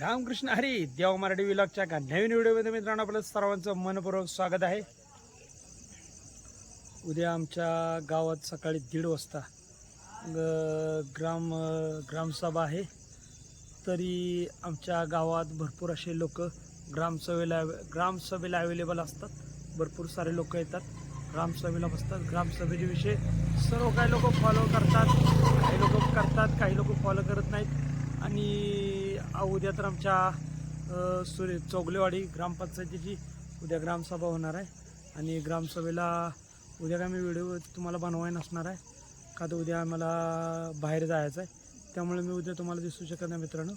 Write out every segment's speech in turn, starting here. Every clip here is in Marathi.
रामकृष्ण हरी देव मराठी विलॉगच्या का नवीन व्हिडिओमध्ये मित्रांनो आपलं सर्वांचं मनपूर्वक स्वागत आहे. उद्या आमच्या गावात सकाळी दीड वाजता ग- ग्राम ग्रामसभा आहे. तरी आमच्या गावात भरपूर असे लोक ग्रामसभेला ग्रामसभेला अवेलेबल असतात. भरपूर सारे लोक येतात. ग्रामसभेला बसतात. ग्रामसभेचे विषय सर्व काही लोक फॉलो करतात. काही लोक करतात काही लोक फॉलो करत नाहीत. आणि उद्या तर आमच्या सुरे सूर्य चौगलेवाडी ग्रामपंचायतीची उद्या ग्रामसभा होणार आहे. आणि ग्रामसभेला उद्या काय मी व्हिडिओ तुम्हाला बनवाय नसणार आहे. का तर उद्या आम्हाला बाहेर जायचं आहे. त्यामुळे मी उद्या तुम्हाला दिसू शकत नाही मित्रांनो.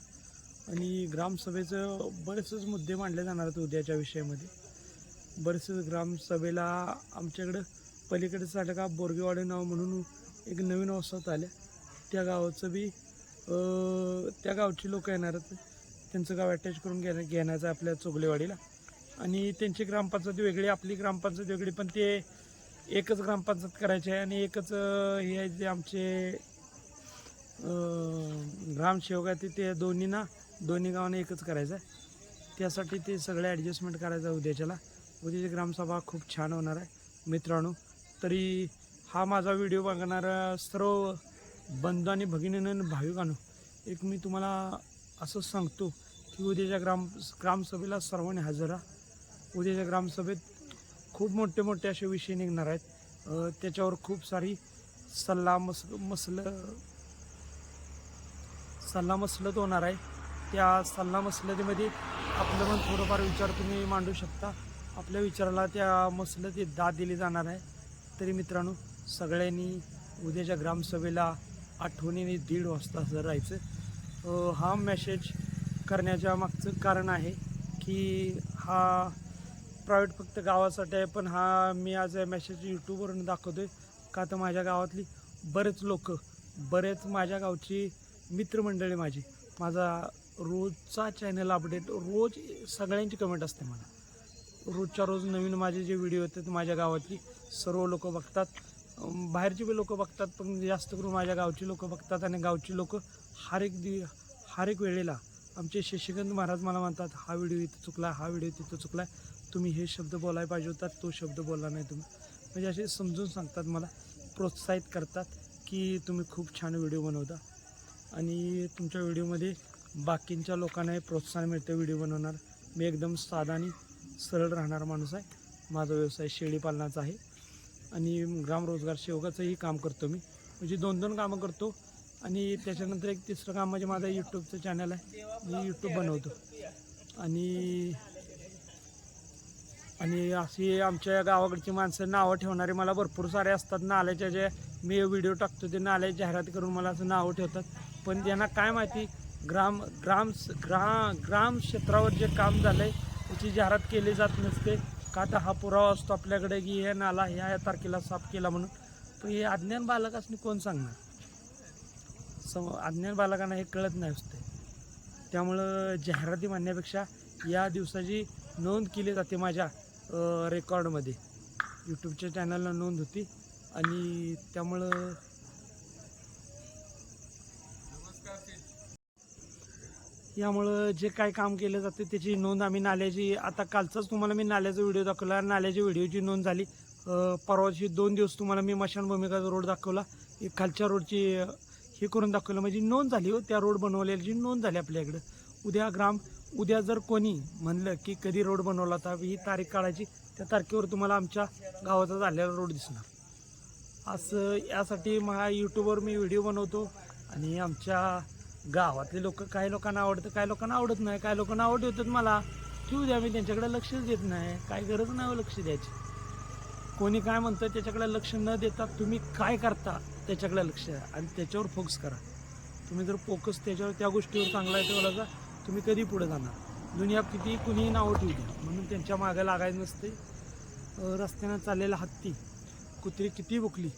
आणि ग्रामसभेचं बरेचसेच मुद्दे मांडले जाणार आहेत उद्याच्या विषयामध्ये. बरेचसे ग्रामसभेला आमच्याकडं पलीकडे झालं का बोरगेवाडी नाव म्हणून एक नवीन वसाहत आल्या त्या गावाचं बी त्या गावची लोक येणार आहेत. त्यांचं गाव अटॅच करून घेण्या घेण्याचं आहे आपल्या चोगलेवाडीला. आणि त्यांची ग्रामपंचायत वेगळी आपली ग्रामपंचायत वेगळी पण ते एकच ग्रामपंचायत करायची आहे आणि एकच हे आहे जे आमचे ग्रामसेवक आहे ते- ते दोन्ही ना दोन्ही गावांना एकच करायचं आहे. त्यासाठी ते सगळे ॲडजस्टमेंट करायचं आहे उद्याच्याला. उद्याची ग्रामसभा खूप छान होणार आहे. मित्रांनो तरी हा माझा व्हिडिओ बघणारा सर्व बंधू आणि भगिनीनं भाविकांनो एक मी तुम्हाला असं सांगतो की उद्याच्या ग्राम ग्रामसभेला सर्वांनी हजर राहा. उद्याच्या ग्रामसभेत खूप मोठे मोठे असे विषय निघणार आहेत. त्याच्यावर खूप सारी सल्ला मस मसलं सल्ला मसलत होणार आहे. त्या सल्ला मसलतीमध्ये आपलं पण थोडंफार विचार तुम्ही मांडू शकता. आपल्या विचाराला त्या मसलतीत दाद दिली जाणार आहे. तरी मित्रांनो सगळ्यांनी उद्याच्या ग्रामसभेला आठवणीने दीड वाजता असं राहायचं. हा मेसेज करण्याच्या मागचं कारण आहे की हा प्रायव्हेट फक्त गावासाठी आहे पण हा मी आज मेसेज यूट्यूबवरून दाखवतो आहे का तर माझ्या गावातली बरेच लोक बरेच माझ्या गावची मित्रमंडळी माझी माझा रोजचा चॅनल अपडेट रोज सगळ्यांची कमेंट असते मला. रोजच्या रोज नवीन माझे जे व्हिडिओ येतात माझ्या गावातली सर्व लोक बघतात. बाहेरची बी लोक बघतात पण म्हणजे जास्त करून माझ्या गावची लोक बघतात आणि गावची लोक हर एक दि हर एक वेळेला आमचे शशिकांत महाराज मला म्हणतात हा व्हिडिओ इथं चुकला हा व्हिडिओ तिथं चुकला तुम्ही हे शब्द बोलायला पाहिजे होता तो शब्द बोलला नाही तुम्ही. म्हणजे असे समजून सांगतात मला प्रोत्साहित करतात की तुम्ही खूप छान व्हिडिओ बनवता. आणि तुमच्या व्हिडिओमध्ये बाकींच्या लोकांनाही प्रोत्साहन मिळतं व्हिडिओ बनवणार. मी एकदम साधा आणि सरळ राहणारा माणूस आहे. माझा व्यवसाय शेळी पालनाचा आहे. आणि ग्रामरोजगार सेवकाचंही काम करतो मी. म्हणजे दोन दोन कामं करतो आणि त्याच्यानंतर एक तिसरं काम म्हणजे माझं यूट्यूबचं चॅनल आहे. मी यूट्यूब बनवतो. आणि आणि अशी आमच्या गावाकडची माणसं नावं ठेवणारे मला भरपूर सारे असतात. नाल्याच्या जे मी व्हिडिओ टाकतो ते नाल्या जाहिरात करून मला असं नावं ठेवतात. पण त्यांना काय माहिती ग्राम ग्राम ग्रा ग्राम क्षेत्रावर जे काम झालं आहे त्याची जाहिरात केली जात नसते. का तर हा पुरावा असतो आपल्याकडे की हे नाला ह्या या तारखेला साफ केला म्हणून. पण हे अज्ञान बालकासनी कोण सांगणार? सम अज्ञान बालकांना हे कळत नाही असते त्यामुळं जाहिराती म्हणण्यापेक्षा या दिवसाची नोंद केली जाते माझ्या रेकॉर्डमध्ये. यूट्यूबच्या चॅनलला नोंद होती आणि त्यामुळं यामुळं जे काय काम केलं जाते त्याची नोंद आम्ही नाल्याची आता कालचाच तुम्हाला मी नाल्याचा व्हिडिओ दाखवला. नाल्याच्या व्हिडिओची नोंद झाली. परवाची दोन दिवस तुम्हाला मी मशानभूमिकाचा रोड दाखवला. एक खालच्या रोडची हे करून दाखवलं. म्हणजे नोंद झाली हो त्या रोड बनवलेली नोंद झाली आपल्याकडं. उद्या ग्राम उद्या जर कोणी म्हणलं की कधी रोड बनवला होता ही तारीख काढायची त्या तारखेवर तुम्हाला आमच्या गावाचा झालेला रोड दिसणार. असं यासाठी महा यूट्यूबवर मी व्हिडिओ बनवतो आणि आमच्या गावातले लोक काही लोकांना आवडतं काही लोकांना आवडत नाही काही लोकांना आवड होतात मला. ठेवू द्या मी त्यांच्याकडे लक्षच देत नाही. काय गरज नाही हो लक्ष द्यायची. कोणी काय म्हणतं त्याच्याकडे लक्ष न देता तुम्ही काय करता त्याच्याकडे लक्ष द्या आणि त्याच्यावर फोकस करा. तुम्ही जर फोकस त्याच्यावर त्या गोष्टीवर चांगला आहे तर तुम्ही कधी पुढे जाणार? दुनिया किती कुणीही नावं ठेवू द्या. म्हणून त्यांच्या मागे लागायचं नसते. रस्त्यानं चाललेला हत्ती कुत्री किती बुकली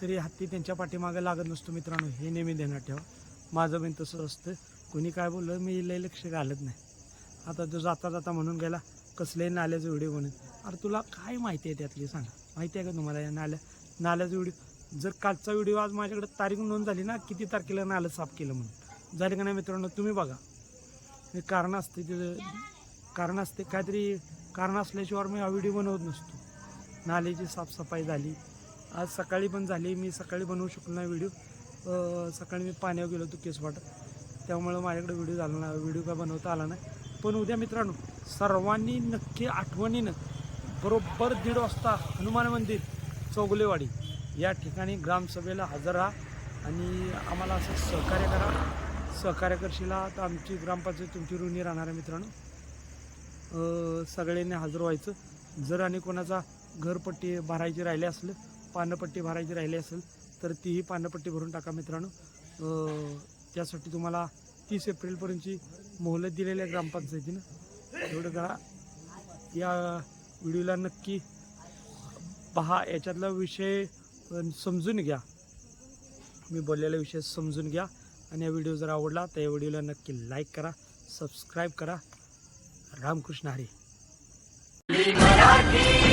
तरी हत्ती त्यांच्या पाठीमागे लागत नसतो मित्रांनो. हे नेहमी देण्यात ठेवा. माझं पण तसं असतं. कोणी काय बोललं मी लय लक्ष घालत नाही. आता तो जाता जाता म्हणून गेला कसले नाल्याचं व्हिडिओ बनवून. अरे तुला काय माहिती आहे त्यातली सांगा. माहिती आहे का तुम्हाला या नाल्या नाल्याचा व्हिडिओ? जर कालचा व्हिडिओ आज माझ्याकडे तारीख नोंद झाली ना किती तारखेला नालं साफ केलं म्हणून. झाले का नाही मित्रांनो? तुम्ही बघा. हे कारण असते ते कारण असते काहीतरी कारण असल्याशिवाय मी हा व्हिडिओ बनवत नसतो. नाल्याची साफसफाई झाली. आज सकाळी पण झाली मी सकाळी बनवू शकलो नाही व्हिडिओ. सकाळी मी पाण्यावर गेलो होतो केस त्यामुळं माझ्याकडे व्हिडिओ झाला नाही. व्हिडिओ काय बनवता आला नाही. पण उद्या मित्रांनो सर्वांनी नक्की आठवणीनं बरोबर दीड वाजता हनुमान मंदिर चौगुलेवाडी या ठिकाणी ग्रामसभेला हजर राहा आणि आम्हाला असं सहकार्य करा. सहकार्य करशीला तर आमची ग्रामपंचायत तुमची ऋणी राहणार आहे मित्रांनो. सगळ्यांनी हजर व्हायचं. जर आणि कोणाचा घरपट्टी भरायची राहिली असलं पानपट्टी भरायची राहिली असेल तर तीही पानपट्टी भरून टाका मित्रांनो. त्यासाठी तुम्हाला तीस एप्रिलपर्यंतची मोहलत दिलेली आहे ग्रामपंचायतीनं. एवढं करा. या व्हिडिओला नक्की पहा. याच्यातला विषय समजून घ्या. मी बोललेला विषय समजून घ्या. आणि या व्हिडिओ जर आवडला तर या व्हिडिओला नक्की लाईक करा सबस्क्राईब करा. रामकृष्ण हरी. मराठी